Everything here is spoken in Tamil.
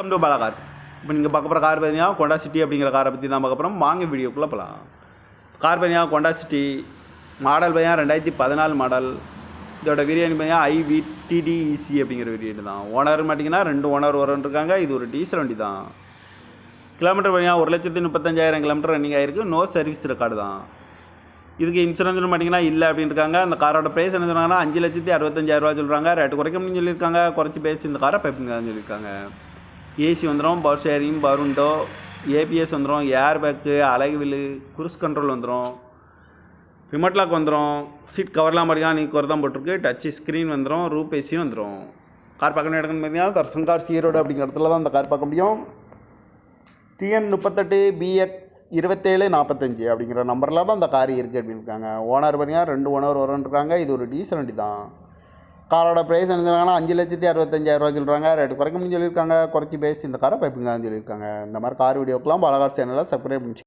வெல்கம் டு பாலா கார்ஸ் இப்போ நீங்கள் பார்க்க போகிற கார் பார்த்தீங்கன்னா கொண்டா சிட்டி அப்படிங்கிற காரை பற்றி தான் பார்க்க போகிறோம் வாங்க வீடியோக்குள்ளே போகலாம் கார் பார்த்தீங்கன்னா கொண்டா சிட்டி மாடல் பார்த்தீங்கன்னா ரெண்டாயிரத்தி பதினாலு மாடல் இதோட வேரியன்ட் பார்த்தீங்கன்னா ஐவி டிடிஇசி அப்படிங்கிற வேரியன்ட் தான். ஓனர் மாட்டிங்கன்னா ரெண்டு ஓனர் வரன்னு இருக்காங்க. இது ஒரு டீசல் வண்டி தான். கிலோமீட்டர் பார்த்தீங்கன்னா ஒரு லட்சத்தி முப்பத்தஞ்சாயிரம் கிலோமீட்டர் ரன்னிங் ஆகிருக்கு நோ சர்வீஸ் ரெக்கார்டு தான். இதுக்கு இன்சூரன்ஸ்னு பார்த்தீங்கன்னா இல்லை அப்படின்னு இருக்காங்க. அந்த காரோட ப்ரைஸ் என்ன சொன்னாங்கன்னா அஞ்சு லட்சத்தி அறுபத்தஞ்சாயிரம் ரூபா சொல்கிறாங்க ரேட்டு குறைக்க முடியும்னு சொல்லியிருக்காங்க. குறைச்சி பேசி இந்த காரை பைப்புங்கன்னு சொல்லியிருக்காங்க. ஏசி வந்துடும் power steering power window ABS வந்துடும் air bag alloy wheel cruise control வந்துடும் ரிமோட் லாக் வந்துடும் சீட் கவர்லாம் பார்த்தீங்கன்னா நீ குறை தான் போட்டிருக்கு. டச்சு ஸ்க்ரீன் வந்துடும் ரூப் ஏசியும் வந்துடும் கார் பார்க்க எடுக்கணும்னு பார்த்தீங்கன்னா தர்சன் கார் சீரோடு அப்படிங்கிற இடத்துல தான் அந்த கார் பார்க்க முடியும். டிஎன் முப்பத்தெட்டு பிஎக்ஸ் இருபத்தேழு நாற்பத்தஞ்சு அப்படிங்கிற நம்பரில் தான் அந்த கார் இருக்குது அப்படின்னு இருக்காங்க. ஓனர் பார்த்தீங்கன்னா ரெண்டு ஓனர் வரன்ட்ருக்காங்க இது ஒரு டீசல் வண்டி தான். காரோட ப்ரைஸ் என்ன சொல்றாங்கன்னா அஞ்சு லட்சத்தி அறுபத்தஞ்சாயிரரூவா சொல்கிறாங்க ரேட்டு குறைக்க முடியும் சொல்லியிருக்காங்க. குறைச்சி பேசி இந்த காரை பைப்புங்கன்னு சொல்லியிருக்காங்க. இந்த மாதிரி கார் வீடியோக்கெலாம் பலகார் சேனலில் சப்ஸ்கிரைப் பண்ணி